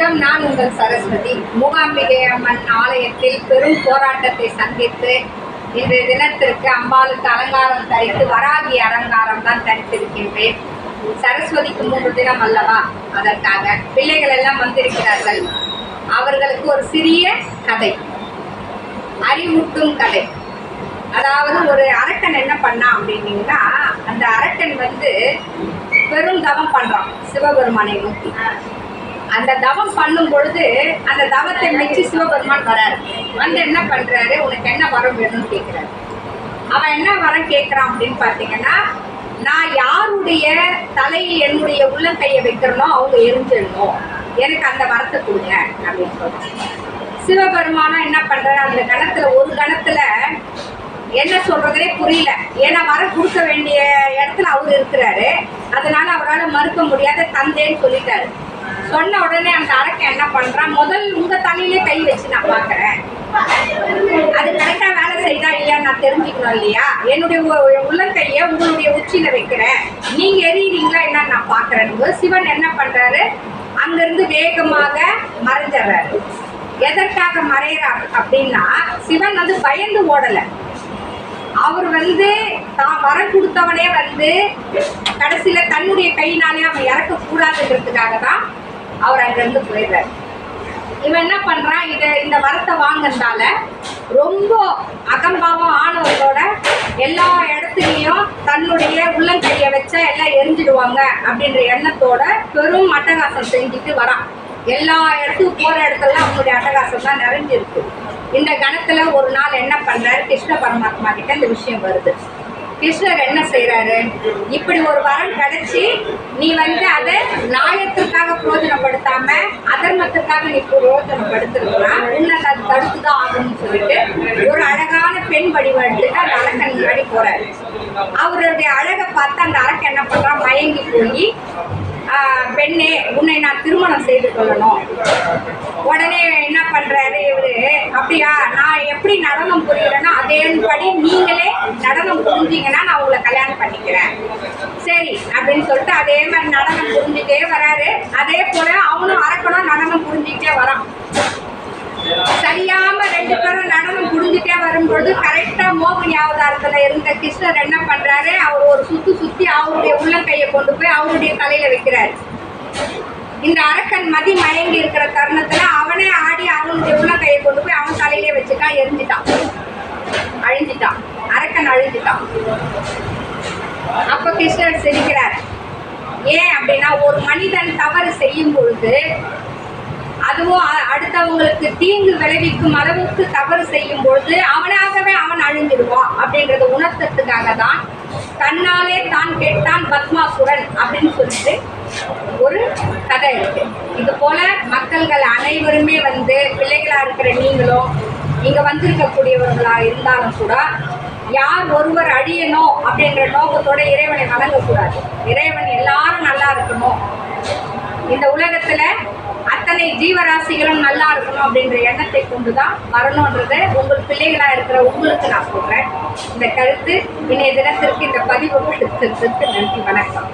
வணக்கம். நான் உங்கள் சரஸ்வதி. மூகாம்பிகை அம்மன் ஆலயத்தில் பெரும் போராட்டத்தை சந்தித்து இன்றைய தினத்திற்கு அம்பாளுக்கு அலங்காரம் தரித்து வராகி அலங்காரம் தான் தரித்திருக்கின்றேன். சரஸ்வதிக்கு மூன்று தினம் அல்லவா? அதற்காக பிள்ளைகள் எல்லாம் வந்திருக்கிறார்கள். அவர்களுக்கு ஒரு சிறிய கதை. அறிவூட்டும் கதை. அதாவது ஒரு அரக்கன் என்ன பண்ணான் அப்படின்னீங்கன்னா அந்த அரக்கன் வந்து பெரும் தவம் பண்றான். சிவபெருமானை நோக்கி. அந்த தவம் பண்ணும் பொழுது அந்த தவத்தை மெச்சு சிவபெருமான் வராரு. வந்து என்ன பண்றாரு? உனக்கு என்ன வரம் வேணும்னு கேட்கிறாரு அவன் என்ன வரம் கேட்குறான் அப்படின்னு பார்த்தீங்கன்னா நான் யாருடைய தலையில் என்னுடைய உள்ளங்கையை வைக்கிறனோ அவங்க எரிஞ்சிடணும். எனக்கு அந்த வரத்தை கொடுங்க அப்படின்னு சொல்றான் சிவபெருமானா என்ன பண்றாரு? அந்த கணத்துல ஒரு கணத்துல என்ன சொல்றதே புரியல. ஏன்னா வரம் கொடுக்க வேண்டிய இடத்துல அவர் இருக்கிறாரு. அதனால அவரால் மறுக்க முடியாத தந்தேன்னு சொல்லிட்டாரு. சொன்ன உடனே அந்த அரக்கன் என்ன பண்றான் முதல் உங்க தலையிலே கை வச்சு நான் பார்க்குறேன். அது கரெக்டா வேலை செய்தா இல்லையா? நான் தெரிஞ்சுக்கணும் இல்லையா? என்னுடைய உ- உள்ளங்கையை உங்களுடைய உச்சியில வைக்கிறேன். நீங்க எரியுறீங்களா? என்னன்னு நான் பாக்குறேன் சிவன் என்ன பண்றாரு? அங்கிருந்து வேகமாக மறைஞ்சிடுறாரு. எதற்காக மறையிறார் அப்படின்னா சிவன் வந்து பயந்து ஓடல. அவர் வந்து தான் வர கொடுத்தவனே வந்து கடைசியில தன்னுடைய கையினாலே அவன் இறக்க கூடாதுங்கிறதுக்காக தான் அவர் அங்கிருந்து போயிடுறாரு. இவன் என்ன பண்றான்? இதை இந்த வரத்தை வாங்கினதால ரொம்ப அகம்பாவம் ஆணவத்தோட எல்லா இடத்துலையும் தன்னுடைய உள்ளங்கையை வச்சா எல்லாம் எரிஞ்சிடுவாங்க அப்படின்ற எண்ணத்தோட பெரும் அட்டகாசம் செஞ்சுட்டு வரான். எல்லா இடத்துக்கும் போற இடத்துல அவனுடைய அட்டகாசம் தான் நிறைஞ்சிருக்கு. இந்த கணத்துல ஒரு நாள் என்ன பண்றாரு? கிருஷ்ண பரமாத்மா கிட்ட இந்த விஷயம் வருது. கிருஷ்ணர் என்ன செய்கிறாரு இப்படி ஒரு வரம் கிடைச்சி நீ வந்து அதை நியாயத்திற்காக பிரோஜனப்படுத்தாம அதர்மத்துக்காக நீ பிரயோஜனப்படுத்துறதுனா உன்னை அது தடுத்துதான் ஆகும்னு சொல்லிட்டு ஒரு அழகான பெண் வடிவெடுத்துட்டு அந்த அரக்கன் முன்னாடி போறாரு. அவருடைய அழகை பார்த்து அந்த அரக்கன் என்ன பண்றான்? மயங்கி போய் பெண்ணே உன்னை நான் திருமணம் செய்து கொள்ளணும். உடனே என்ன பண்றாரு இவரு? அப்படியா? நான் எப்படி நடனம் புரியலன்னா அதேபடி நீங்களே நடனம் புரிஞ்சீங்கன்னா நான் உங்களை கல்யாணம் பண்ணிக்கிறேன். சரி அப்படின்னு சொல்லிட்டு அதே மாதிரி நடனம் புரிஞ்சுட்டே வராரு. அதே போல அவனும் அரக்கணும் நடனம் புரிஞ்சுக்கிட்டே வரான். சரியாம ரெண்டு பேரும் நடனம் புரிஞ்சுட்டே வரும்பொழுது கரெக்டா மோகினி அவதாரத்துல இருந்த கிருஷ்ணர் என்ன பண்றாரு? அவர் ஒரு சுத்து சுத்தி அவருடைய உள்ளங்கையை கொண்டு போய் அவருடைய தலையில வைக்கிறாரு. இந்த அரக்கன் மதி மயங்கி இருக்கிற தருணத்துல அவனே ஆடி அவனுடைய கையை கொண்டு போய் அவன் தலையிலே வச்சுட்டான் எரிஞ்சிட்டான். அழிஞ்சிட்டான். அரக்கன் அழிஞ்சிட்டான். அப்ப கிருஷ்ணர் சிரிக்கிறார். ஏன் அப்படின்னா ஒரு மனிதன் தவறு செய்யும் பொழுது அதுவும் அடுத்தவங்களுக்கு தீங்கு விளைவிக்கும் அளவுக்கு தவறு செய்யும் பொழுது அவனாகவே அவன் அழிஞ்சிடுவான் அப்படின்றத உணர்த்தத்துக்காக தான் தன்னாலே தான் கெட்டான் பத்மாசுரன் அப்படின்னு சொல்லிட்டு ஒரு கதை இருக்கு இது போல மக்கள்கள் அனைவருமே வந்து பிள்ளைகளா இருக்கிற நீங்களும் இங்க வந்திருக்கக்கூடியவர்களா இருந்தாலும் கூட யார் ஒருவர் அழியணும் அப்படின்ற நோக்கத்தோட இறைவனை வணங்கக்கூடாது. இறைவன் எல்லாரும் நல்லா இருக்கணும். இந்த உலகத்துல அத்தனை ஜீவராசிகளும் நல்லா இருக்கணும் அப்படின்ற எண்ணத்தை கொண்டு தான் வரணுன்றதை உங்கள் பிள்ளைகளா இருக்கிற உங்களுக்கு நான் சொல்றேன். இந்த கருத்து இன்றைய தினத்திற்கு இந்த பதிவு கொடுத்ததற்கு நன்றி வணக்கம்.